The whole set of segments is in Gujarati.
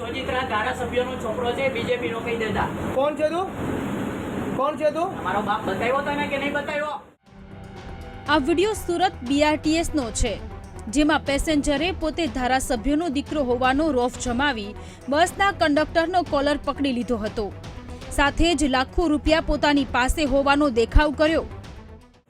સોજિત્રા ધારાસભ્યનો છોકરો છે બીજેપી નો કહી દેતા. કોણ છે તું? કોણ છે તું? મારો બાપ બતાવ્યો તને કે નહીં બતાવ્યો? આ વિડિયો સુરત બીઆરટીએસનો છે જેમાં પેસેન્જરે પોતે ધારાસભ્યનો દીકરો હોવાનો રોફ જમાવી બસના કંડક્ટરનો કોલર પકડી લીધો હતો. સાથે જ લાખો રૂપિયા પોતાની પાસે હોવાનો દેખાવ કર્યો.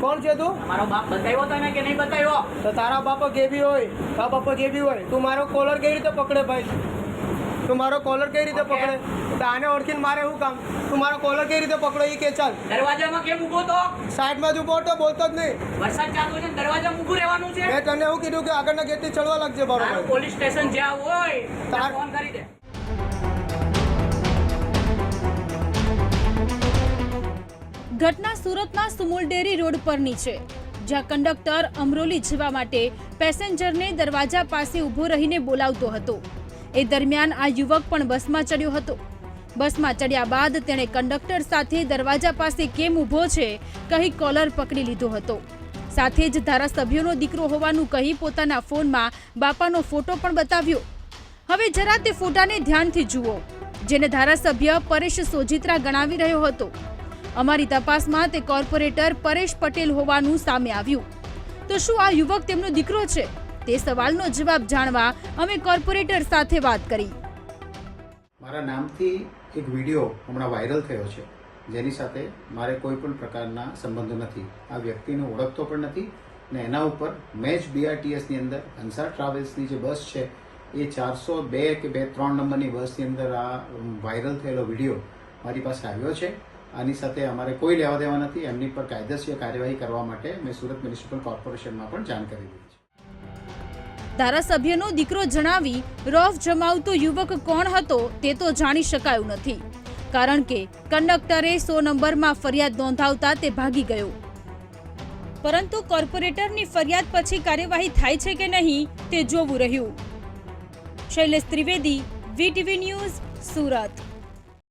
કોણ છે તું? મારો બાપ બતાવ્યો તને કે નહીં બતાવ્યો? તો તારા બાપો જે બી હોય? તારા બાપો જે બી હોય? તું મારો કોલર કેવી રીતે પકડે ભાઈ? તું મારો કોલર કેવી રીતે પકડે? તો આને ઓળખીને મારે શું કામ? તું મારો કોલર કેવી રીતે પકડો એ કે ચાલ. દરવાજામાં કેમ ઊભો તો? સાઈડમાં જ ઊભો તો બોલતો જ નહીં. વરસાદ ચાલુ છે દરવાજા ઊભું રહેવાનું છે? મેં તને એવું કીધું કે આગળના ગેટથી ચડવા લાગજે બરોબર. પોલીસ સ્ટેશન જ્યાં હોય તાર- ફોન કરી દે. ઘટના સુરતના સુમુલડેરી રોડ પરની છે, જ્યાં કંડક્ટર અમરોલી જવા માટે પેસેન્જરને દરવાજા પાસે ઊભો રહીને બોલાવતો હતો. એ દરમિયાન આ યુવક પણ બસમાં ચડ્યો હતો. બસમાં ચડ્યા બાદ તેણે કંડક્ટર સાથે દરવાજા પાસે કેમ ઊભો છે, કહી કોલર પકડી લીધો હતો. સાથે જ ધારાસભ્યોનો દીકરો હોવાનું કહી પોતાના ફોનમાં બાપાનો ફોટો પણ બતાવ્યો. હવે જરા તે ફોટાને ધ્યાનથી જુઓ. જેને ધારાસભ્ય પરેશ સોજિત્રા ગણાવી રહ્યો હતો. અમારી તપાસમાં તે કોર્પોરેટર પરેશ પટેલ હોવાનું સામે આવ્યું. તો શું આ યુવક તેમનો દીકરો છે? તે સવાલનો જવાબ જાણવા અમે કોર્પોરેટર સાથે વાત કરી. મારા નામથી એક વીડિયો હમણાં વાયરલ થયો છે. જેની સાથે મારે કોઈ પણ પ્રકારના સંબંધો નથી. આ વ્યક્તિને ઓળખતો પણ નથી ને એના ઉપર મેચ બીઆરટીએસની અંદર હંસા ટ્રાવેલ્સની જે બસ છે, એ ચારસો બે કે બે ત્રણ નંબરની બસની અંદર આ વાયરલ થયેલો વીડિયો મારી પાસે આવ્યો છે. આની સાથે અમારે કોઈ લેવા દેવા નથી. એમની પર કાયદેસર કાર્યવાહી કરવા માટે મેં સુરત મ્યુનિસિપલ કોર્પોરેશનમાં પણ જાણ કરી દીધી છે. ધારાસભ્યનો દીકરો જણાવી, રોફ જમાવતો યુવક કોણ હતો તે તો જાણી શકાયું નથી. કારણ કે કંડક્ટરે સો નંબરમાં ફરિયાદ નોંધાવતા તે ભાગી ગયો. પરંતુ કોર્પોરેટરની ફરિયાદ પછી કાર્યવાહી થાય છે કે નહીં તે જોવું રહ્યું. Shailesh Trivedi, VTV news, Surat.